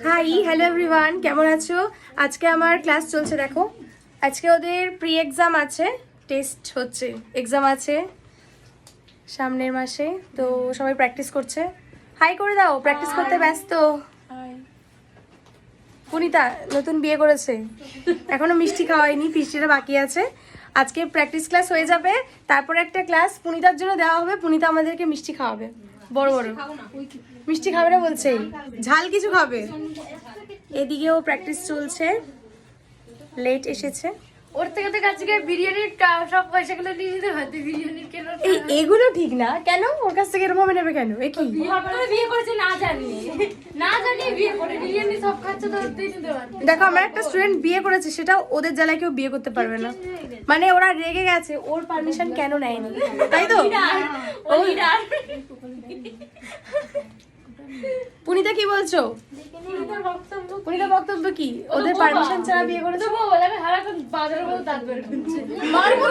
Hi hello everyone কেমন আছো? আজকে আমার ক্লাস চলছে দেখো। আজকে ওদের প্রি এক্সাম আছে টেস্ট হচ্ছে। এক্সাম আছে সামনের মাসে তো সবাই প্র্যাকটিস করছে। হাই করে দাও প্র্যাকটিস করতে ব্যস্ত। পুনিতা নতুন বিয়ে করেছে। এখনও মিষ্টি খাওয়ায়নি মিষ্টিটা বাকি আছে। আজকে প্র্যাকটিস ক্লাস হয়ে যাবে তারপর একটা ক্লাস পুনিতার জন্য দেওয়া হবে পুনিতা আমাদেরকে মিষ্টি খাওয়াবে। বড় বড়। মিষ্টি খাবে না বলছে। ঝাল কিছু খাবে? এদিকেও প্র্যাকটিস চলছে। লেট এসেছে। ওর থেকে তো আজকে বিরিয়ানির সব পয়সাগুলো নিয়ে যেতে হয়তো বিরিয়ানির কেন এই এগুলো ঠিক না। কেন? ওর কাছ থেকে এরকম নেবে কেন? এ কি? বিয়ে করেছে না জানি। না জানি বিয়ে করে বিরিয়ানি সব খাচ্ছে তো ওর থেকে দেখো আমার একটা স্টুডেন্ট বিয়ে করেছে সেটা ওদের জ্বালায় কেউ বিয়ে করতে পারবে না। মানে ওরা রেগে গেছে ওর পারমিশন কেন নেয়নি? তাই তো? ও পুনিতা কি বলছো? বক্তব্য পুনিতা বক্তব্য কি? ওদের পারমিশন ছাড়া বিয়ে করেছে? বউ বলে আমি হারাক্ষণ বাজারের মতো দাঁত বের করছে। মারবো